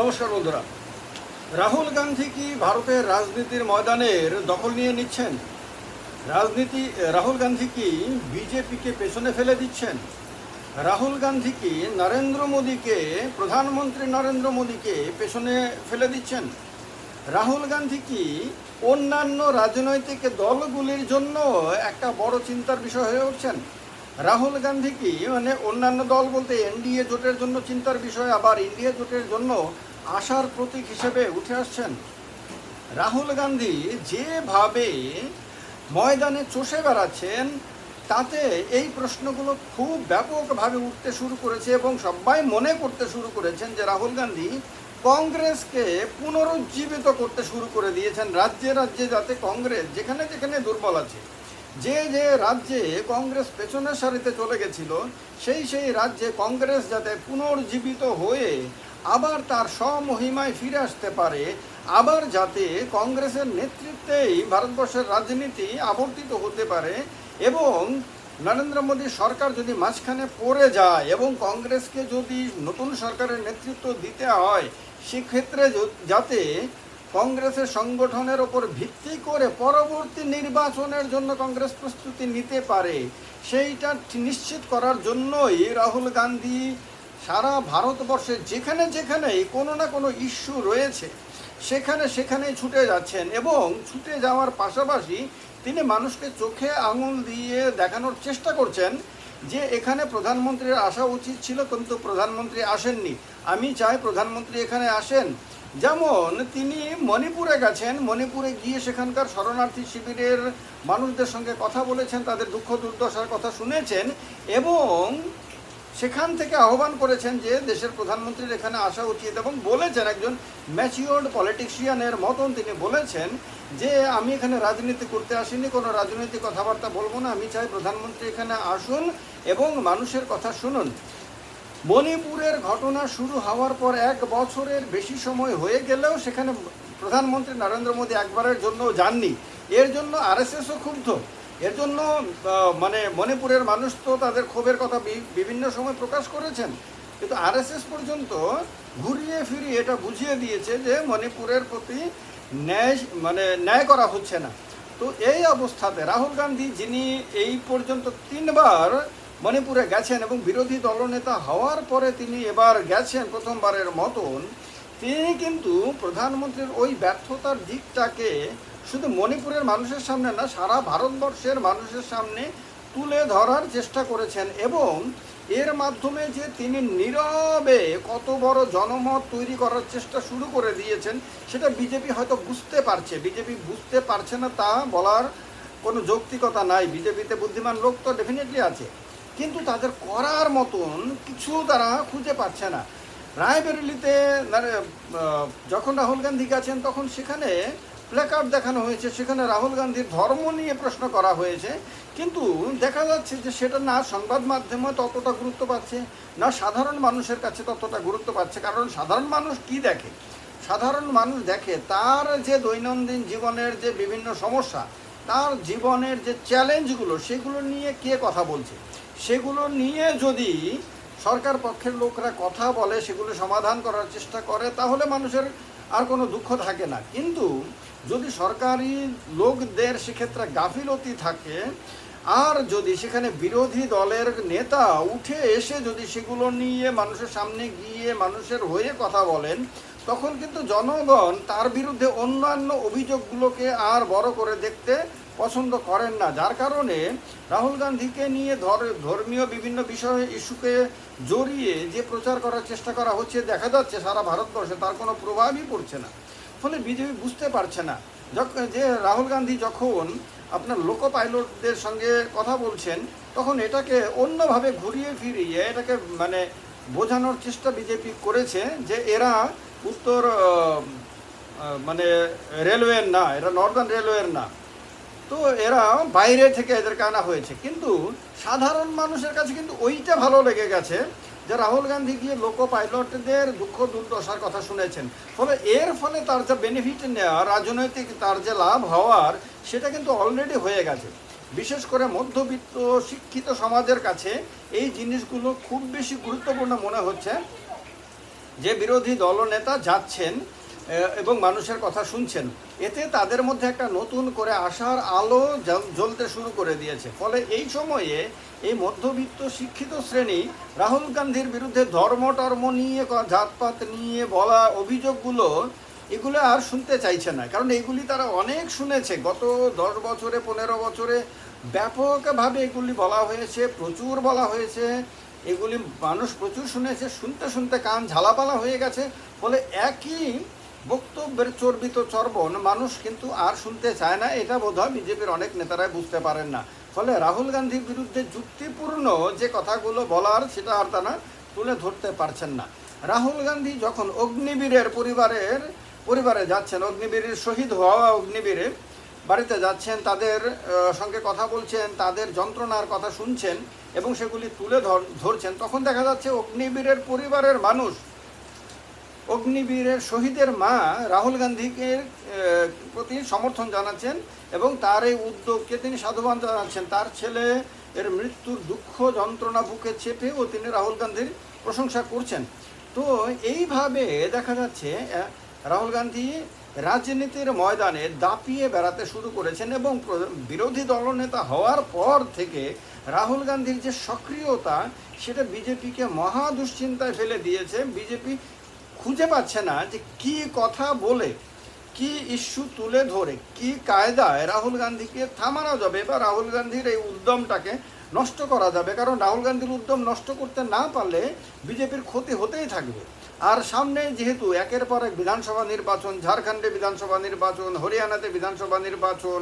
নমস্কার বন্ধুরা। রাহুল গান্ধী কি ভারতের রাজনীতির ময়দানের দখল নিয়ে নিচ্ছেন? রাজনীতি, রাহুল গান্ধী কি বিজেপিকে পেছনে ফেলে দিচ্ছেন? রাহুল গান্ধী কি নরেন্দ্র মোদীকে, প্রধানমন্ত্রী নরেন্দ্র মোদীকে পেছনে ফেলে দিচ্ছেন? রাহুল গান্ধী কি অন্যান্য রাজনৈতিক দলগুলির জন্য একটা বড় চিন্তার বিষয় হয়ে উঠছেন? রাহুল গান্ধী কি মানে অন্যান্য দল বলতে এনডিএ জোটের জন্য চিন্তার বিষয়, আবার ইন্ডিয়া জোটের জন্য আশার প্রতীক হিসেবে উঠে আসছেন? রাহুল গান্ধী যেভাবে ময়দানে চষে বেড়াচ্ছেন, তাতে এই প্রশ্নগুলো খুব ব্যাপকভাবে উঠতে শুরু করেছে এবং সবাই মনে করতে শুরু করেছেন যে রাহুল গান্ধী কংগ্রেসকে পুনরুজ্জীবিত করতে শুরু করে দিয়েছেন রাজ্যে রাজ্যে, যাতে কংগ্রেস যেখানে যেখানে দুর্বল আছে। যে যে রাজ্যে কংগ্রেস পেছনের সারিতে চলে গেছিল, সেই সেই রাজ্যে কংগ্রেস যাতে পুনর্জীবিত হয়ে আবার তার স্বমহিমায় ফিরে আসতে পারে, আবার যাতে কংগ্রেসের নেতৃত্বেই ভারতবর্ষের রাজনীতি আবর্তিত হতে পারে এবং নরেন্দ্র মোদী সরকার যদি মাঝখানে পড়ে যায় এবং কংগ্রেসকে যদি নতুন সরকারের নেতৃত্ব দিতে হয়, সেক্ষেত্রে যাতে কংগ্রেসের সংগঠনের ওপর ভিত্তি করে পরবর্তী নির্বাচনের জন্য কংগ্রেস প্রস্তুতি নিতে পারে, সেইটা নিশ্চিত করার জন্যই রাহুল গান্ধী সারা ভারতবর্ষে যেখানে যেখানেই কোনো না কোনো ইস্যু রয়েছে, সেখানে সেখানে ছুটে যাচ্ছেন এবং ছুটে যাওয়ার পাশাপাশি তিনি মানুষকে চোখে আঙুল দিয়ে দেখানোর চেষ্টা করছেন যে এখানে প্রধানমন্ত্রীর আসা উচিত ছিল, কিন্তু প্রধানমন্ত্রী আসেননি। আমি চাই প্রধানমন্ত্রী এখানে আসেন। যেমন তিনি মণিপুরে গেছেন, মণিপুরে গিয়ে সেখানকার শরণার্থী শিবিরের মানুষদের সঙ্গে কথা বলেছেন, তাদের দুঃখ দুর্দশার কথা শুনেছেন এবং সেখান থেকে আহ্বান করেছেন যে দেশের প্রধানমন্ত্রীর এখানে আসা উচিত এবং বলেছেন একজন ম্যাচিওর্ড পলিটিশিয়ানের মতন তিনি বলেছেন যে, আমি এখানে রাজনীতি করতে আসিনি, কোনো রাজনৈতিক কথাবার্তা বলব না। আমি চাই প্রধানমন্ত্রী এখানে আসুন এবং মানুষের কথা শুনুন। মণিপুরের ঘটনা শুরু হওয়ার পর এক বছরের বেশি সময় হয়ে গেলেও সেখানে প্রধানমন্ত্রী নরেন্দ্র মোদী একবারের জন্য যাননি। এর জন্য আরএসএসও ক্ষুব্ধ। এর জন্য মানে মণিপুরের মানুষ তো তাদের ক্ষোভের কথা বিভিন্ন সময় প্রকাশ করেছেন। কিন্তু আরএসএস পর্যন্ত ঘুরিয়ে ফিরিয়ে এটা বুঝিয়ে দিয়েছে যে মণিপুরের প্রতি ন্যায় মানে ন্যায় করা হচ্ছে না। তো এই অবস্থাতে রাহুল গান্ধী, যিনি এই পর্যন্ত তিনবার মণিপুরে গেছেন এবং বিরোধী দলনেতা হওয়ার পরে তিনি এবার গেছেন প্রথমবারের মতন। তিনি কিন্তু প্রধানমন্ত্রীর ওই ব্যর্থতার দিকটাকে শুধু মণিপুরের মানুষের সামনে না, সারা ভারতবর্ষের মানুষের সামনে তুলে ধরার চেষ্টা করেছেন এবং এর মাধ্যমে যে তিনি নীরবে কত বড় জনমত তৈরি করার চেষ্টা শুরু করে দিয়েছেন, সেটা বিজেপি হয়তো বুঝতে পারছে। বিজেপি বুঝতে পারছে না তা বলার কোনো যৌক্তিকতা নাই। বিজেপিতে বুদ্ধিমান লোক তো ডেফিনেটলি আছে। কিন্তু তাদের করার মতন কিছু তারা খুঁজে পাচ্ছে না। রায়বেরেলিতে যখন রাহুল গান্ধী গেছেন, তখন সেখানে প্ল্যাকার্ড দেখানো হয়েছে, সেখানে রাহুল গান্ধীর ধর্ম নিয়ে প্রশ্ন করা হয়েছে। কিন্তু দেখা যাচ্ছে যে সেটা না সংবাদ মাধ্যমে ততটা গুরুত্ব পাচ্ছে, না সাধারণ মানুষের কাছে ততটা গুরুত্ব পাচ্ছে। কারণ সাধারণ মানুষ কি দেখে? সাধারণ মানুষ দেখে তার যে দৈনন্দিন জীবনের যে বিভিন্ন সমস্যা, তার জীবনের যে চ্যালেঞ্জগুলো সেগুলো নিয়ে কে কথা বলছে? সেগুলো নিয়ে যদি সরকার পক্ষের লোকরা কথা বলে, সেগুলো সমাধান করার চেষ্টা করে, তাহলে মানুষের আর কোনো দুঃখ থাকে না। কিন্তু যদি সরকারি লোকদের সেক্ষেত্রে গাফিলতি থাকে, আর যদি সেখানে বিরোধী দলের নেতা উঠে এসে যদি সেগুলো নিয়ে মানুষের সামনে গিয়ে মানুষের হয়ে কথা বলেন তখন কিন্তু জনগণ তার বিরুদ্ধে অন্যান্য অভিযোগগুলোকে আর বড় করে দেখতে পছন্দ করেন না। যার কারণে রাহুল গান্ধীকে নিয়ে ধর, ধর্মীয় বিভিন্ন বিষয়ে ইস্যুকে জড়িয়ে যে প্রচার করার চেষ্টা করা হচ্ছে, দেখা যাচ্ছে সারা ভারতবর্ষে তার কোনো প্রভাবই পড়ছে না। ফলে বিজেপি বুঝতে পারছে না। যে রাহুল গান্ধী যখন আপনার লোকো পাইলটদের সঙ্গে কথা বলছেন, তখন এটাকে অন্যভাবে ঘুরিয়ে ফিরিয়ে এটাকে মানে বোঝানোর চেষ্টা বিজেপি করেছে যে এরা উত্তর মানে রেলওয়ের না এরা নর্দার্ন রেলওয়ের না তো এরা বাইরে থেকে এদেরকে আনা হয়েছে কিন্তু সাধারণ মানুষের কাছে কিন্তু ওইটা ভালো লেগে গেছে যে রাহুল গান্ধী গিয়ে লোকো পাইলটদের দুঃখ দুর্দশার কথা শুনেছেন ফলে এর ফলে তার যে বেনিফিট নেওয়া রাজনৈতিক তার যে লাভ হওয়ার সেটা কিন্তু অলরেডি হয়ে গেছে বিশেষ করে মধ্যবিত্ত শিক্ষিত সমাজের কাছে এই জিনিসগুলো খুব বেশি গুরুত্বপূর্ণ মনে হচ্ছে যে বিরোধী দলনেতা যাচ্ছেন এবং মানুষের কথা শুনছেন, এতে তাদের মধ্যে একটা নতুন করে আশার আলো জ্বল- জ্বলতে শুরু করে দিয়েছে। ফলে এই সময়ে এই মধ্যবিত্ত শিক্ষিত শ্রেণি রাহুল গান্ধীর বিরুদ্ধে ধর্ম টর্ম নিয়ে জাতপাত নিয়ে বলা অভিযোগগুলো, এগুলো আর শুনতে চাইছে না। কারণ এগুলি তারা অনেক শুনেছে। গত দশ বছরে, পনেরো বছরে ব্যাপকভাবে এগুলি বলা হয়েছে, প্রচুর বলা হয়েছে। এগুলি মানুষ প্রচুর শুনেছে, শুনতে শুনতে কান ঝালাপালা হয়ে গেছে, ফলে একই বক্তব্যের চর্বিত চর্বণ মানুষ কিন্তু আর শুনতে চায় না। এটা বোধহয় বিজেপির অনেক নেতারাই বুঝতে পারেন না। ফলে রাহুল গান্ধীর বিরুদ্ধে যুক্তিপূর্ণ যে কথাগুলো বলার, সেটা আর তারা তুলে ধরতে পারছেন না। রাহুল গান্ধী যখন অগ্নিবীরের পরিবারের, পরিবারে যাচ্ছেন, অগ্নিবীরের শহীদ হওয়া অগ্নিবীরে বাড়িতে যাচ্ছেন, তাদের সঙ্গে কথা বলছেন, তাদের যন্ত্রণার কথা শুনছেন এবং সেগুলি তুলে ধর- ধরছেন, তখন দেখা যাচ্ছে অগ্নিবীরের পরিবারের মানুষ, অগ্নিবীরের শহীদের মা রাহুল গান্ধীকে প্রতি সমর্থন জানাচ্ছেন এবং তার এই উদ্যোগকে তিনি সাধুবান জানাচ্ছেন। তার ছেলে এর মৃত্যুর দুঃখ যন্ত্রণা বুকে চেপেও তিনি রাহুল গান্ধীর প্রশংসা করছেন। তো এইভাবে দেখা যাচ্ছে রাহুল গান্ধী রাজনীতির ময়দানে দাপিয়ে বেড়াতে শুরু করেছেন এবং বিরোধী দলনেতা হওয়ার পর থেকে রাহুল গান্ধীর যে সক্রিয়তা, সেটা বিজেপিকে মহা দুশ্চিন্তায় ফেলে দিয়েছে। বিজেপি খুঁজে পাচ্ছে না যে কি কথা বলে, কি ইস্যু তুলে ধরে, কি কায়দায় রাহুল গান্ধীকে থামানো যাবে বা রাহুল গান্ধীর এই উদ্যমটাকে নষ্ট করা যাবে। কারণ রাহুল গান্ধীর উদ্যম নষ্ট করতে না পারলে বিজেপির ক্ষতি হতেই থাকবে। আর সামনে যেহেতু একের পর এক বিধানসভা নির্বাচন, ঝাড়খণ্ডে বিধানসভা নির্বাচন, হরিয়ানাতে বিধানসভা নির্বাচন,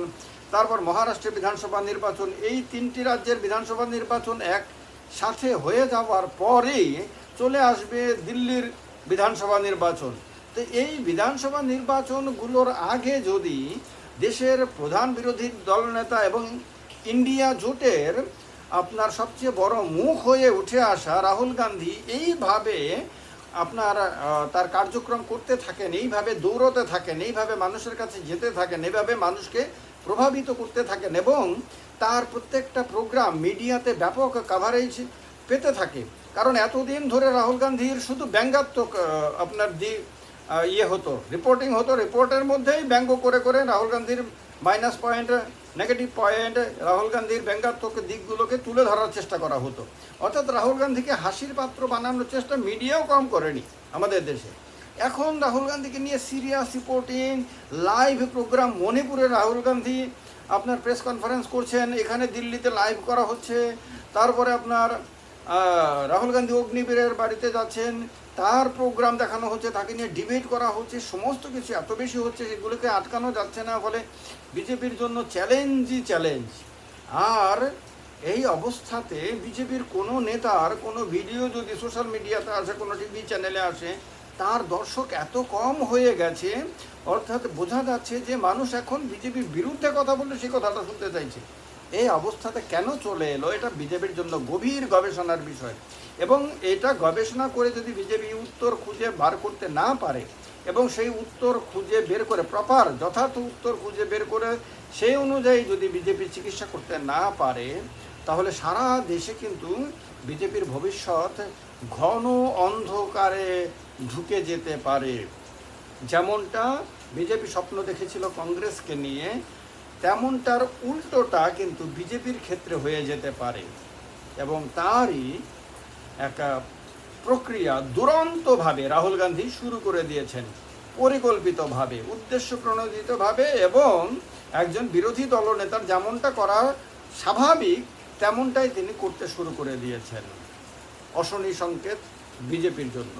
তারপর মহারাষ্ট্রে বিধানসভা নির্বাচন, এই তিনটি রাজ্যের বিধানসভা নির্বাচন এক সাথে হয়ে যাওয়ার পরেই চলে আসবে দিল্লির বিধানসভা নির্বাচন। তো এই বিধানসভা নির্বাচনগুলোর আগে যদি দেশের প্রধান বিরোধী দলনেতা এবং ইন্ডিয়া জোটের আপনার সবচেয়ে বড় মুখ হয়ে উঠে আসা রাহুল গান্ধী, এইভাবে আপনার তার কার্যক্রম করতে থাকেন, এইভাবে দৌড়তে থাকেন, এইভাবে মানুষের কাছে যেতে থাকেন, এইভাবে মানুষকে প্রভাবিত করতে থাকেন এবং তার প্রত্যেকটা প্রোগ্রাম মিডিয়াতে ব্যাপক কাভারেজ পেতে থাকে। কারণ এতদিন ধরে রাহুল গান্ধীর শুধু ব্যঙ্গাত্মক আপনার দি ইয়ে হতো রিপোর্টিং হতো রিপোর্টের মধ্যেই ব্যঙ্গ করে করে রাহুল গান্ধীর minus point, negative point, Rahul গান্ধীর ব্যঙ্গাত্মক দিকগুলোকে তুলে ধরার চেষ্টা করা হতো। অর্থাৎ রাহুল গান্ধীকে হাসির পাত্র বানানোর চেষ্টা মিডিয়াও কম করেনি আমাদের দেশে। এখন রাহুল গান্ধীকে নিয়ে সিরিয়াস রিপোর্টিং, লাইভ প্রোগ্রাম, মণিপুরে রাহুল গান্ধী আপনার প্রেস কনফারেন্স করছেন, এখানে দিল্লিতে লাইভ করা হচ্ছে, তারপরে আপনার রাহুল গান্ধী অগ্নিবীরের বাড়িতে যাচ্ছেন। তার প্রোগ্রাম দেখানো হচ্ছে, তাকে নিয়ে ডিবেট করা হচ্ছে, সমস্ত কিছু এত বেশি হচ্ছে সেগুলোকে আটকানো যাচ্ছে না, ফলে বিজেপির জন্য চ্যালেঞ্জই চ্যালেঞ্জ আর এই অবস্থাতে বিজেপির কোনো নেতার কোনো ভিডিও যদি সোশ্যাল মিডিয়াতে আসে, কোনো টিভি চ্যানেলে আসে, তার দর্শক এত কম হয়ে গেছে, অর্থাৎ বোঝা যাচ্ছে যে মানুষ এখন বিজেপির বিরুদ্ধে কথা বললে সেই কথাটা শুনতে চাইছে। এই অবস্থাতে কেন চলে এলো? এটা বিজেপির জন্য গভীর গবেষণার বিষয়। এবং এটা গবেষণা করে যদি বিজেপি উত্তর খুঁজে বার করতে না পারে এবং সেই উত্তর খুঁজে বের করে প্রপার যথার্থ উত্তর খুঁজে বের করে সেই অনুযায়ী যদি বিজেপি চিকিৎসা করতে না পারে, তাহলে সারা দেশে কিন্তু বিজেপির ভবিষ্যৎ ঘন অন্ধকারে ঢুকে যেতে পারে। যেমনটা বিজেপি স্বপ্ন দেখেছিল কংগ্রেসকে নিয়ে তেমনটার উল্টোটা কিন্তু বিজেপির ক্ষেত্রে হয়ে যেতে পারে। এবং তারই একটা প্রক্রিয়া দুরন্তভাবে রাহুল গান্ধী শুরু করে দিয়েছেন, পরিকল্পিতভাবে উদ্দেশ্য প্রণোদিতভাবে এবং একজন বিরোধী দলনেতার যেমনটা করা স্বাভাবিক, তেমনটাই তিনি করতে শুরু করে দিয়েছেন। অশনি সংকেত বিজেপির জন্য।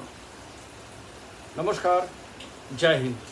নমস্কার, জয় হিন্দ।